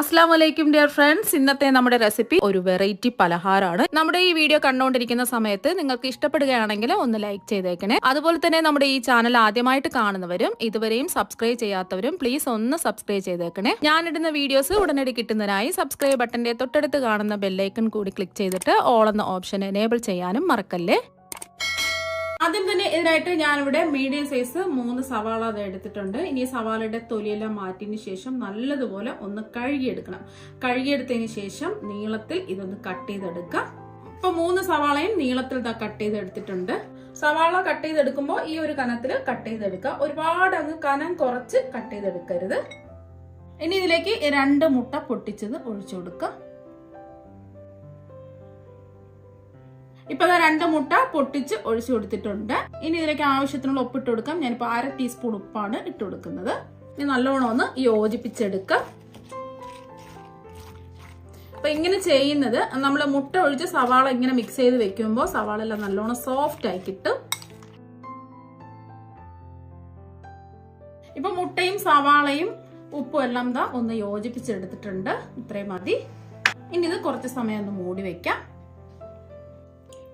അസ്സാം വലൈക്കും dear friends. ഇന്നത്തെ നമ്മുടെ റെസിപ്പി ഒരു വെറൈറ്റി പലഹാരമാണ്. നമ്മുടെ ഈ വീഡിയോ കണ്ടുകൊണ്ടിരിക്കുന്ന സമയത്ത് നിങ്ങൾക്ക് ഇഷ്ടപ്പെടുകയാണെങ്കിൽ ഒന്ന് ലൈക്ക് ചെയ്തേക്കണേ. അതുപോലെ തന്നെ നമ്മുടെ ഈ ചാനൽ ആദ്യമായിട്ട് കാണുന്നവരും ഇതുവരെയും സബ്സ്ക്രൈബ് ചെയ്യാത്തവരും പ്ലീസ് ഒന്ന് സബ്സ്ക്രൈബ് ചെയ്തേക്കണേ. ഞാനിടുന്ന വീഡിയോസ് ഉടനടി കിട്ടുന്നതിനായി സബ്സ്ക്രൈബ് ബട്ടന്റെ തൊട്ടടുത്ത് കാണുന്ന ബെല്ലൈക്കൺ കൂടി ക്ലിക്ക് ചെയ്തിട്ട് ഓൾ എന്ന ഓപ്ഷൻ എനേബിൾ ചെയ്യാനും മറക്കല്ലേ? ആദ്യം തന്നെ ഇതിനായിട്ട് ഞാനിവിടെ മീഡിയം സൈസ് മൂന്ന് സവാള അത് എടുത്തിട്ടുണ്ട്. ഇനി സവാളയുടെ തൊലിയെല്ലാം മാറ്റിയതിന് ശേഷം നല്ലതുപോലെ ഒന്ന് കഴുകിയെടുക്കണം. കഴുകിയെടുത്തതിന് ശേഷം നീളത്തിൽ ഇതൊന്ന് കട്ട് ചെയ്തെടുക്കാം ഇപ്പൊ മൂന്ന് സവാളയും നീളത്തിൽ ഇതാ കട്ട് ചെയ്തെടുത്തിട്ടുണ്ട്. സവാള കട്ട് ചെയ്തെടുക്കുമ്പോൾ ഈ ഒരു കനത്തിൽ കട്ട് ചെയ്തെടുക്കുക. ഒരുപാട് അങ്ങ് കനം കുറച്ച് കട്ട് ചെയ്തെടുക്കരുത്. ഇനി ഇതിലേക്ക് രണ്ട് മുട്ട പൊട്ടിച്ചത് ഒഴിച്ചു കൊടുക്കുക. ഇപ്പൊ ഇതാ രണ്ട് മുട്ട പൊട്ടിച്ച് ഒഴിച്ചു കൊടുത്തിട്ടുണ്ട്. ഇനി ഇതിലേക്ക് ആവശ്യത്തിനുള്ള ഉപ്പ് ഇട്ട് കൊടുക്കാം. ഞാനിപ്പോ അര ടീസ്പൂൺ ഉപ്പാണ് ഇട്ട് കൊടുക്കുന്നത്. ഇനി നല്ലോണം ഒന്ന് യോജിപ്പിച്ചെടുക്കാം. അപ്പൊ ഇങ്ങനെ ചെയ്യുന്നത് നമ്മൾ മുട്ട ഒഴിച്ച് സവാള ഇങ്ങനെ മിക്സ് ചെയ്ത് വെക്കുമ്പോൾ സവാള എല്ലാം നല്ലോണം സോഫ്റ്റ് ആയി കിട്ടും. ഇപ്പൊ മുട്ടയും സവാളയും ഉപ്പും എല്ലാം ദാ ഒന്ന് യോജിപ്പിച്ചെടുത്തിട്ടുണ്ട്. ഇത്രയും മതി. ഇനി ഇത് കുറച്ച് സമയം ഒന്ന് മൂടി വെക്കാം.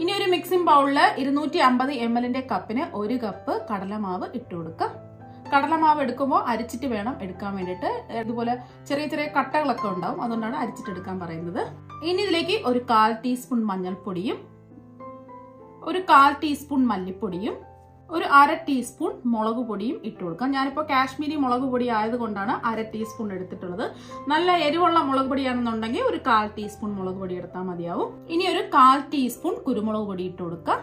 ഇനി ഒരു മിക്സിംഗ് ബൗളിൽ ഇരുന്നൂറ്റി അമ്പത് എം എല്ലിന്റെ കപ്പിന് ഒരു കപ്പ് കടലമാവ് ഇട്ട് കൊടുക്കുക കടലമാവ് എടുക്കുമ്പോൾ അരിച്ചിട്ട് വേണം എടുക്കാൻ വേണ്ടിയിട്ട്. ഇതുപോലെ ചെറിയ ചെറിയ കട്ടകളൊക്കെ ഉണ്ടാവും അതുകൊണ്ടാണ് അരിച്ചിട്ട് എടുക്കാൻ പറയുന്നത്. ഇനി ഇതിലേക്ക് ഒരു കാൽ ടീസ്പൂൺ മഞ്ഞൾപ്പൊടിയും ഒരു കാൽ ടീസ്പൂൺ മല്ലിപ്പൊടിയും ഒരു അര ടീസ്പൂൺ മുളക് പൊടിയും ഇട്ട് കൊടുക്കാം. ഞാനിപ്പോൾ കാശ്മീരി മുളക് പൊടി ആയതുകൊണ്ടാണ് അര ടീസ്പൂൺ എടുത്തിട്ടുള്ളത്. നല്ല എരിവുള്ള മുളക് പൊടിയാണെന്നുണ്ടെങ്കിൽ ഒരു കാൽ ടീസ്പൂൺ മുളക് പൊടി എടുത്താൽ മതിയാവും. ഇനി ഒരു കാൽ ടീസ്പൂൺ കുരുമുളക് പൊടി ഇട്ട് കൊടുക്കാം.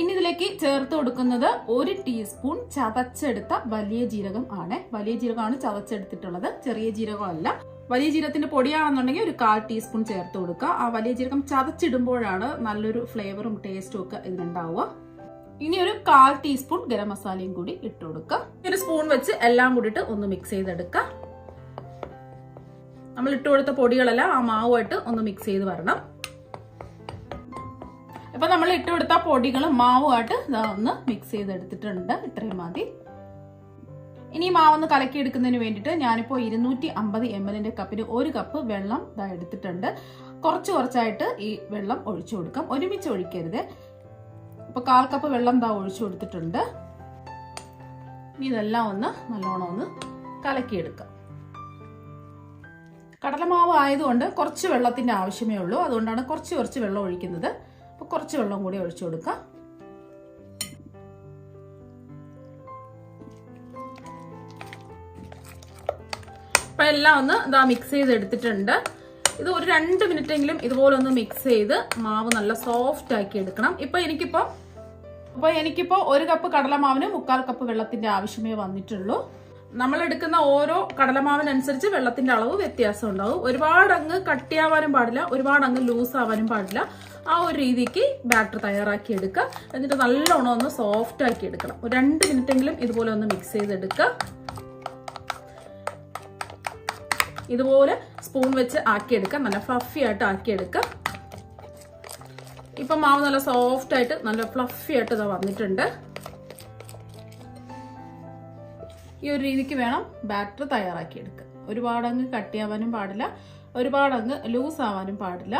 ഇനി ഇതിലേക്ക് ചേർത്ത് കൊടുക്കുന്നത് ഒരു ടീസ്പൂൺ ചതച്ചെടുത്ത വലിയ ജീരകം ആണ്. വലിയ ജീരകമാണ് ചതച്ചെടുത്തിട്ടുള്ളത്. ചെറിയ ജീരകമല്ല. വലിയ ജീരകത്തിന്റെ പൊടിയാണെന്നുണ്ടെങ്കിൽ ഒരു കാൽ ടീസ്പൂൺ ചേർത്ത് കൊടുക്കുക. ആ വലിയ ജീരകം ചതച്ചിടുമ്പോഴാണ് നല്ലൊരു ഫ്ലേവറും ടേസ്റ്റും ഒക്കെ ഇതിനുണ്ടാവുക ഇനി ഒരു കാൽ ടീസ്പൂൺ ഗരം മസാലയും കൂടി ഇട്ട് കൊടുക്കുക ഒരു സ്പൂൺ വെച്ച് എല്ലാം കൂടിയിട്ട് ഒന്ന് മിക്സ് ചെയ്തെടുക്കുക നമ്മൾ ഇട്ട് കൊടുത്ത പൊടികളെല്ലാം ആ മാവുമായിട്ട് ഒന്ന് മിക്സ് ചെയ്ത് വരണം. ഇപ്പൊ നമ്മൾ ഇട്ട് കൊടുത്ത പൊടികൾ മാവുമായിട്ട് ഒന്ന് മിക്സ് ചെയ്തെടുത്തിട്ടുണ്ട്. ഇത്രയും മതി. ഇനി മാവൊന്ന് കലക്കി എടുക്കുന്നതിന് വേണ്ടിയിട്ട് ഞാനിപ്പോൾ ഇരുന്നൂറ്റി അമ്പത് എം എല്ലിന്റെ കപ്പിന് ഒരു കപ്പ് വെള്ളം ഇതാ എടുത്തിട്ടുണ്ട്. കുറച്ച് കുറച്ചായിട്ട് ഈ വെള്ളം ഒഴിച്ചു കൊടുക്കാം. ഒരുമിച്ച് ഒഴിക്കരുത്. ഇപ്പൊ കാൽ കപ്പ് വെള്ളം ദാ ഒഴിച്ചു കൊടുത്തിട്ടുണ്ട്. ഇനി ഇതെല്ലാം ഒന്ന് നല്ലോണം ഒന്ന് കലക്കിയെടുക്കാം. കടലമാവ് ആയതുകൊണ്ട് കുറച്ച് വെള്ളത്തിന്റെ ആവശ്യമേ ഉള്ളൂ. അതുകൊണ്ടാണ് കുറച്ച് കുറച്ച് വെള്ളം ഒഴിക്കുന്നത്. അപ്പൊ കുറച്ച് വെള്ളം കൂടി ഒഴിച്ചു കൊടുക്കാം. അപ്പൊ എല്ലാം ഒന്ന് ഇതാ മിക്സ് ചെയ്ത് എടുത്തിട്ടുണ്ട് ഇത് ഒരു രണ്ട് മിനിറ്റ് എങ്കിലും ഇതുപോലെ ഒന്ന് മിക്സ് ചെയ്ത് മാവ് നല്ല സോഫ്റ്റ് ആക്കി എടുക്കണം. ഇപ്പൊ എനിക്കിപ്പോ അപ്പൊ എനിക്കിപ്പോ ഒരു കപ്പ് കടലമാവിന് മുക്കാൽ കപ്പ് വെള്ളത്തിന്റെ ആവശ്യമേ വന്നിട്ടുള്ളൂ. നമ്മൾ എടുക്കുന്ന ഓരോ കടലമാവിനനുസരിച്ച് വെള്ളത്തിന്റെ അളവ് വ്യത്യാസം ഉണ്ടാവും. ഒരുപാട് അങ്ങ് കട്ടിയാവാനും പാടില്ല ഒരുപാട് അങ്ങ് ലൂസ് ആവാനും പാടില്ല. ആ ഒരു രീതിക്ക് ബാറ്റർ തയ്യാറാക്കി എടുക്കുക. എന്നിട്ട് നല്ലോണം ഒന്ന് സോഫ്റ്റ് ആക്കി എടുക്കണം. ഒരു രണ്ട് മിനിറ്റ് എങ്കിലും ഇതുപോലെ ഒന്ന് മിക്സ് ചെയ്തെടുക്കുക. ഇതുപോലെ സ്പൂൺ വെച്ച് ആക്കിയെടുക്കുക. നല്ല ഫ്ലഫി ആയിട്ട് ആക്കിയെടുക്കാം ഇപ്പൊ മാവ് നല്ല സോഫ്റ്റ് ആയിട്ട് നല്ല ഫ്ലഫി ആയിട്ട് ഇതാ വന്നിട്ടുണ്ട്. ഈ ഒരു രീതിക്ക് വേണം ബാറ്റർ തയ്യാറാക്കി എടുക്കുക ഒരുപാട് അങ്ങ് കട്ടിയാവാനും പാടില്ല. ഒരുപാട് അങ്ങ് ലൂസ് ആവാനും പാടില്ല.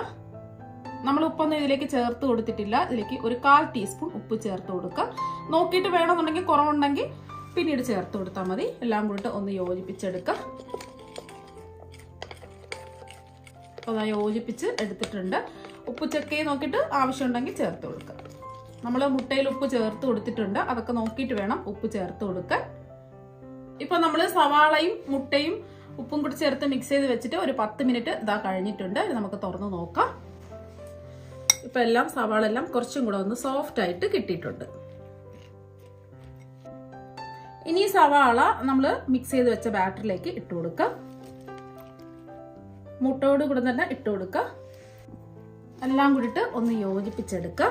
നമ്മൾ ഉപ്പൊന്നും ഇതിലേക്ക് ചേർത്ത് കൊടുത്തിട്ടില്ല. ഇതിലേക്ക് ഒരു കാൽ ടീസ്പൂൺ ഉപ്പ് ചേർത്ത് കൊടുക്കുക. നോക്കിയിട്ട് വേണമെന്നുണ്ടെങ്കിൽ കുറവുണ്ടെങ്കിൽ പിന്നീട് ചേർത്ത് കൊടുത്താൽ മതി. എല്ലാം കൂടിയിട്ട് ഒന്ന് യോജിപ്പിച്ചെടുക്കുക. അപ്പോൾ യോജിപ്പിച്ച് എടുത്തിട്ടുണ്ട്. ഉപ്പ് ചെക്ക് ചെയ്ത് നോക്കിയിട്ട് ആവശ്യമുണ്ടെങ്കിൽ ചേർത്ത് കൊടുക്കുക നമ്മൾ മുട്ടയിൽ ഉപ്പ് ചേർത്ത് കൊടുത്തിട്ടുണ്ട്. അതൊക്കെ നോക്കിയിട്ട് വേണം ഉപ്പ് ചേർത്ത് കൊടുക്കാൻ. ഇപ്പൊ നമ്മൾ സവാളയും മുട്ടയും ഉപ്പും കൂടി ചേർത്ത് മിക്സ് ചെയ്ത് വെച്ചിട്ട് ഒരു പത്ത് മിനിറ്റ് ഇതാ കഴിഞ്ഞിട്ടുണ്ട്. നമുക്ക് തുറന്ന് നോക്കാം. ഇപ്പൊ എല്ലാം സവാള എല്ലാം കുറച്ചും കൂടെ ഒന്ന് സോഫ്റ്റ് ആയിട്ട് കിട്ടിയിട്ടുണ്ട്. ഇനി സവാള നമ്മൾ മിക്സ് ചെയ്ത് വെച്ച ബാറ്ററിലേക്ക് ഇട്ട് കൊടുക്കാം. മുട്ടയോട് കൂടെ തന്നെ ഇട്ട് കൊടുക്കുക എല്ലാം കൂടിയിട്ട് ഒന്ന് യോജിപ്പിച്ചെടുക്കുക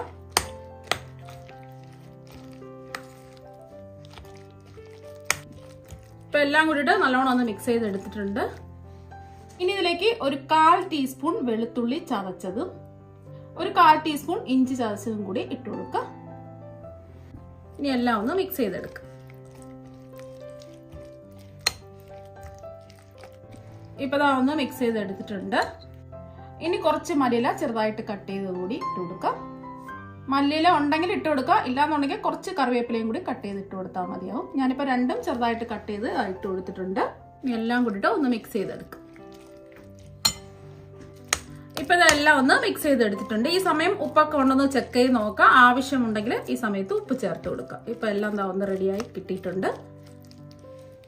ഇപ്പൊ എല്ലാം കൂടിയിട്ട് നല്ലോണം ഒന്ന് മിക്സ് ചെയ്തെടുത്തിട്ടുണ്ട്. ഇനി ഇതിലേക്ക് ഒരു കാൽ ടീസ്പൂൺ വെളുത്തുള്ളി ചതച്ചതും. ഒരു കാൽ ടീസ്പൂൺ ഇഞ്ചി ചതച്ചതും കൂടി ഇട്ട് കൊടുക്കുക ഇനി എല്ലാം ഒന്ന് മിക്സ് ചെയ്തെടുക്കുക ഇപ്പൊ ഇതാ ഒന്ന് മിക്സ് ചെയ്ത് എടുത്തിട്ടുണ്ട് ഇനി കുറച്ച് മല്ലിയില ചെറുതായിട്ട് കട്ട് ചെയ്ത് കൂടി ഇട്ട് കൊടുക്കാം. മല്ലിയില ഉണ്ടെങ്കിൽ ഇട്ട് കൊടുക്കുക. ഇല്ലാന്നുണ്ടെങ്കിൽ കുറച്ച് കറിവേപ്പിലയും കൂടി കട്ട് ചെയ്ത് ഇട്ട് കൊടുത്താൽ മതിയാവും. ഞാനിപ്പോൾ രണ്ടും ചെറുതായിട്ട് കട്ട് ചെയ്ത് ഇട്ട് കൊടുത്തിട്ടുണ്ട്. എല്ലാം കൂടിയിട്ട് ഒന്ന് മിക്സ് ചെയ്തെടുക്കാം. ഇപ്പൊ ഇതെല്ലാം ഒന്ന് മിക്സ് ചെയ്തെടുത്തിട്ടുണ്ട്. ഈ സമയം ഉപ്പൊക്കെ ഉണ്ടെന്ന് ചെക്ക് ചെയ്ത് നോക്കാം ആവശ്യമുണ്ടെങ്കിൽ ഈ സമയത്ത് ഉപ്പ് ചേർത്ത് കൊടുക്കാം ഇപ്പൊ എല്ലാം ഒന്ന് റെഡിയായി കിട്ടിയിട്ടുണ്ട്.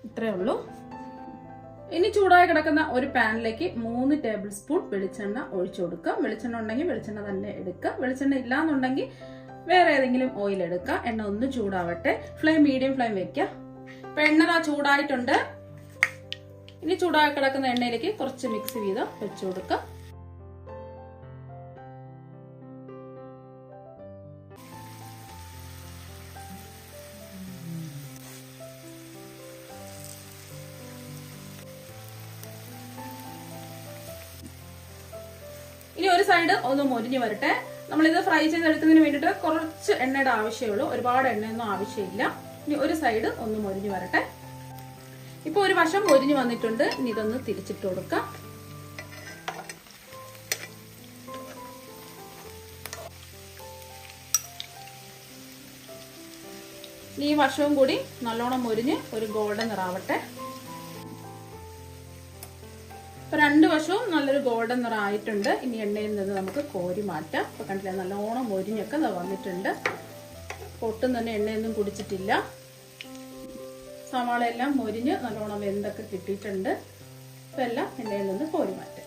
ഇത്രയേ ഉള്ളൂ. ഇനി ചൂടായി കിടക്കുന്ന ഒരു പാനിലേക്ക് മൂന്ന് ടേബിൾ സ്പൂൺ വെളിച്ചെണ്ണ ഒഴിച്ചു കൊടുക്കുക. വെളിച്ചെണ്ണ ഉണ്ടെങ്കിൽ വെളിച്ചെണ്ണ തന്നെ എടുക്കുക. വെളിച്ചെണ്ണ ഇല്ലാന്നുണ്ടെങ്കിൽ വേറെ ഏതെങ്കിലും ഓയിൽ എടുക്കുക. എണ്ണ ഒന്ന് ചൂടാവട്ടെ. ഫ്ലെയിം മീഡിയം ഫ്ലെയിം വെക്കുക. അപ്പൊ എണ്ണ ചൂടായിട്ടുണ്ട്. ഇനി ചൂടായി കിടക്കുന്ന എണ്ണയിലേക്ക് കുറച്ച് മിക്സ് ചെയ്ത് വെച്ചു കൊടുക്കുക. സൈഡ് ഒന്ന് മൊരിഞ്ഞ് വരട്ടെ. നമ്മളിത് ഫ്രൈ ചെയ്തെടുക്കുന്നതിന് വേണ്ടിയിട്ട് കുറച്ച് എണ്ണയുടെ ആവശ്യമുള്ളൂ. ഒരുപാട് എണ്ണയൊന്നും ആവശ്യമില്ല. ഇനി ഒരു സൈഡ് ഒന്ന് മൊരിഞ്ഞ് വരട്ടെ. ഇപ്പൊ ഒരു വശം മൊരിഞ്ഞ് വന്നിട്ടുണ്ട്. ഇനി ഇതൊന്ന് തിരിച്ചിട്ട് കൊടുക്കാം. ഈ വശവും കൂടി നല്ലോണം മൊരിഞ്ഞ് ഒരു ഗോൾഡൻ നിറാവട്ടെ ഗോൾഡൻ നിറം ആയിട്ടുണ്ട് ഇനി എണ്ണയിൽ നിന്ന് നമുക്ക് കോരി മാറ്റാം. അപ്പൊ കണ്ടില്ല നല്ലോണം മൊരിഞ്ഞൊക്കെ വന്നിട്ടുണ്ട്. ഒട്ടും തന്നെ എണ്ണയൊന്നും കുടിച്ചിട്ടില്ല. സവാള എല്ലാം മൊരിഞ്ഞ് നല്ലോണം വെന്തൊക്കെ കിട്ടിയിട്ടുണ്ട്. ഇപ്പൊ എല്ലാം എണ്ണയിൽ നിന്ന് കോരി മാറ്റാം.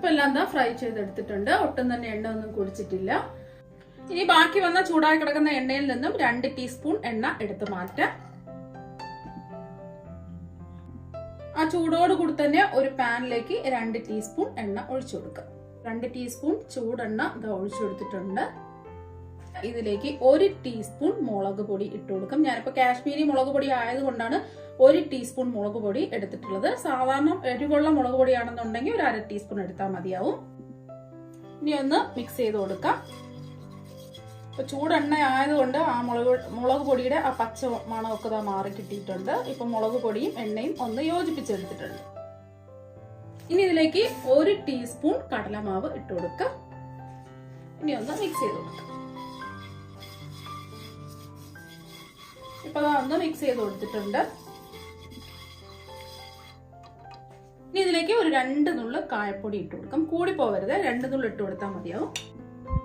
ഇപ്പൊ എല്ലാം എന്താ ഫ്രൈ ചെയ്തെടുത്തിട്ടുണ്ട്. ഒട്ടും തന്നെ എണ്ണ ഒന്നും കുടിച്ചിട്ടില്ല. ഇനി ബാക്കി വന്ന ചൂടായി കിടക്കുന്ന എണ്ണയിൽ നിന്നും രണ്ട് ടീസ്പൂൺ എണ്ണ എടുത്ത് മാറ്റാം. ആ ചൂടോട് കൂടി തന്നെ ഒരു പാനിലേക്ക് രണ്ട് ടീസ്പൂൺ എണ്ണ ഒഴിച്ചു കൊടുക്കുക രണ്ട് ടീസ്പൂൺ ചൂടെണ്ണ ഇത് ഒഴിച്ചു കൊടുത്തിട്ടുണ്ട്. ഇതിലേക്ക് ഒരു ടീസ്പൂൺ മുളക് പൊടി ഇട്ട് കൊടുക്കും. ഞാനിപ്പോൾ കാശ്മീരി മുളക് പൊടി ആയതുകൊണ്ടാണ് ഒരു ടീസ്പൂൺ മുളക് പൊടി എടുത്തിട്ടുള്ളത്. സാധാരണ എരിവുള്ള മുളക് പൊടിയാണെന്നുണ്ടെങ്കിൽ ഒരു അര ടീസ്പൂൺ എടുത്താൽ മതിയാവും. ഇനി ഒന്ന് മിക്സ് ചെയ്ത് കൊടുക്കാം. ഇപ്പൊ ചൂടെണ്ണ ആയതുകൊണ്ട് ആ മുളക് മുളക് പൊടിയുടെ ആ പച്ച മണമൊക്കെ ഇതാ മാറി കിട്ടിയിട്ടുണ്ട്. ഇപ്പൊ മുളക് പൊടിയും എണ്ണയും ഒന്ന് യോജിപ്പിച്ചെടുത്തിട്ടുണ്ട്. ഇനി ഇതിലേക്ക് ഒരു ടീസ്പൂൺ കടലമാവ് ഇട്ട് കൊടുക്കാം. ഇനി ഒന്ന് മിക്സ് ചെയ്ത് കൊടുക്കാം. ഇപ്പൊ ഒന്ന് മിക്സ് ചെയ്ത് കൊടുത്തിട്ടുണ്ട്. ഇനി ഇതിലേക്ക് ഒരു രണ്ട് നുള്ളു കായപ്പൊടി ഇട്ട് കൊടുക്കാം. കൂടി പോവരുത്. രണ്ട് നുള്ളു ഇട്ട് കൊടുത്താൽ മതിയാവും.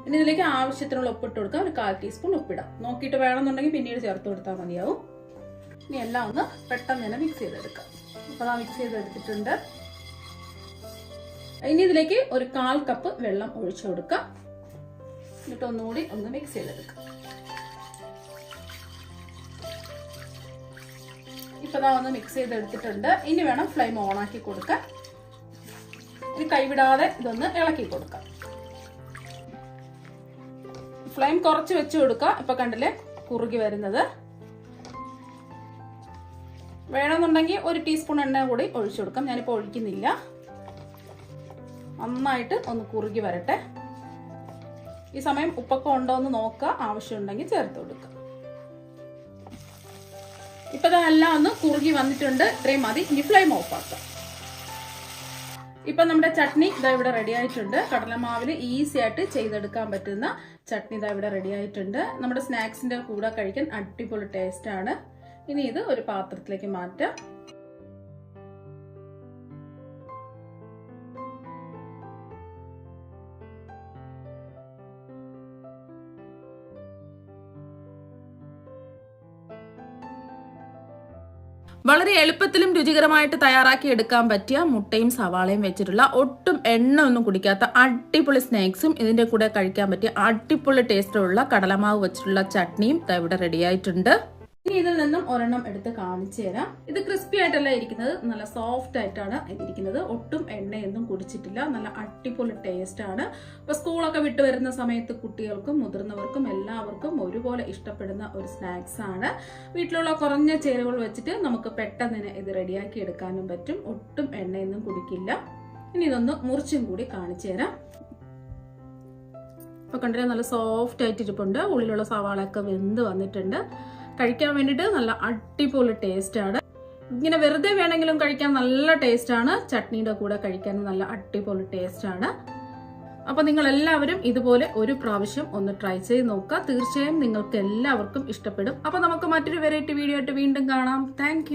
ഇനി ഇതിലേക്ക് ആവശ്യത്തിനുള്ള ഉപ്പ് ഇട്ട് കൊടുക്കാം. ഒരു കാൽ ടീസ്പൂൺ ഉപ്പിടാം. നോക്കിയിട്ട് വേണമെന്നുണ്ടെങ്കിൽ പിന്നീട് ചേർത്ത് കൊടുത്താൽ മതിയാവും. ഇനി എല്ലാം ഒന്ന് പെട്ടെന്ന് തന്നെ മിക്സ് ചെയ്തെടുക്കാം. അപ്പൊ ആ മിക്സ് ചെയ്തെടുത്തിട്ടുണ്ട്. ഇനി ഇതിലേക്ക് ഒരു കാൽ കപ്പ് വെള്ളം ഒഴിച്ചു കൊടുക്കാം. എന്നിട്ട് ഒന്നുകൂടി ഒന്ന് മിക്സ് ചെയ്തെടുക്കാം. ഇപ്പൊ ഒന്ന് മിക്സ് ചെയ്തെടുത്തിട്ടുണ്ട്. ഇനി വേണം ഫ്ലെയിം ഓൺ ആക്കി കൊടുക്കാൻ. ഇനി കൈവിടാതെ ഇതൊന്ന് ഇളക്കി കൊടുക്കാം. ഫ്ലെയിം കുറച്ച് വെച്ച് കൊടുക്കുക. ഇപ്പൊ കണ്ടില്ലേ കുറുകി വരുന്നത്. വേണമെന്നുണ്ടെങ്കിൽ ഒരു ടീസ്പൂൺ എണ്ണ കൂടി ഒഴിച്ചു കൊടുക്കാം. ഞാനിപ്പോൾ ഒഴിക്കുന്നില്ല. നന്നായിട്ട് ഒന്ന് കുറുകി വരട്ടെ. ഈ സമയം ഉപ്പൊക്കെ ഉണ്ടോ എന്ന് നോക്കുക. ആവശ്യമുണ്ടെങ്കിൽ ചേർത്ത് കൊടുക്കുക. ഇപ്പൊ ഇതെല്ലാം ഒന്ന് കുറുകി വന്നിട്ടുണ്ട്. ഇത്രയും മതി. ഇനി ഫ്ലെയിം ഓഫ് ആക്കാം. ഇപ്പൊ നമ്മുടെ ചട്നി ഇതാ ഇവിടെ റെഡി ആയിട്ടുണ്ട്. കടലമാവിൽ ഈസി ആയിട്ട് ചെയ്തെടുക്കാൻ പറ്റുന്ന ചട്നി ഇതാ ഇവിടെ റെഡി ആയിട്ടുണ്ട്. നമ്മുടെ സ്നാക്സിന്റെ കൂടെ കഴിക്കാൻ അടിപൊളി ടേസ്റ്റ് ആണ്. ഇനി ഇത് ഒരു പാത്രത്തിലേക്ക് മാറ്റാം. വളരെ എളുപ്പത്തിലും രുചികരമായിട്ട് തയ്യാറാക്കി എടുക്കാൻ പറ്റിയ മുട്ടയും സവാളയും വെച്ചിട്ടുള്ള ഒട്ടും എണ്ണ ഒന്നും കുടിക്കാത്ത അടിപൊളി സ്നാക്സും ഇതിന്റെ കൂടെ കഴിക്കാൻ പറ്റിയ അടിപൊളി ടേസ്റ്റുള്ള കടലമാവ് വെച്ചിട്ടുള്ള ചട്നിയും ഇവിടെ റെഡി ആയിട്ടുണ്ട്. ഇനി ഇതിൽ നിന്നും ഒരെണ്ണം എടുത്ത് കാണിച്ചു തരാം. ഇത് ക്രിസ്പി ആയിട്ടല്ല ഇരിക്കുന്നത്. നല്ല സോഫ്റ്റ് ആയിട്ടാണ് ഇരിക്കുന്നത്. ഒട്ടും എണ്ണയൊന്നും കുടിച്ചിട്ടില്ല. നല്ല അടിപൊളി ടേസ്റ്റ് ആണ്. ഇപ്പൊ സ്കൂളൊക്കെ വിട്ടു വരുന്ന സമയത്ത് കുട്ടികൾക്കും മുതിർന്നവർക്കും എല്ലാവർക്കും ഒരുപോലെ ഇഷ്ടപ്പെടുന്ന ഒരു സ്നാക്സ് ആണ്. വീട്ടിലുള്ള കുറഞ്ഞ ചേരുവകൾ വെച്ചിട്ട് നമുക്ക് പെട്ടെന്ന് ഇത് റെഡിയാക്കി എടുക്കാനും പറ്റും. ഒട്ടും എണ്ണയൊന്നും കുടിക്കില്ല. ഇനി ഇതൊന്ന് മുറിച്ചും കൂടി കാണിച്ചു തരാം. ഇപ്പൊ കണ്ടിട്ട് നല്ല സോഫ്റ്റ് ആയിട്ട് ഇരിപ്പുണ്ട് ഉള്ളിലുള്ള സവാളയൊക്കെ വെന്ത് വന്നിട്ടുണ്ട്. കഴിക്കാൻ വേണ്ടിയിട്ട് നല്ല അടിപൊളി ടേസ്റ്റ് ആണ്. ഇങ്ങനെ വെറുതെ വേണമെങ്കിലും കഴിക്കാൻ നല്ല ടേസ്റ്റ് ആണ്. ചട്നിയുടെ കൂടെ കഴിക്കാൻ നല്ല അടിപൊളി ടേസ്റ്റ് ആണ്. അപ്പൊ നിങ്ങൾ എല്ലാവരും ഇതുപോലെ ഒരു പ്രാവശ്യം ഒന്ന് ട്രൈ ചെയ്ത് നോക്കുക. തീർച്ചയായും നിങ്ങൾക്ക് എല്ലാവർക്കും ഇഷ്ടപ്പെടും. അപ്പൊ നമുക്ക് മറ്റൊരു വെറൈറ്റി വീഡിയോ ആയിട്ട് വീണ്ടും കാണാം. താങ്ക്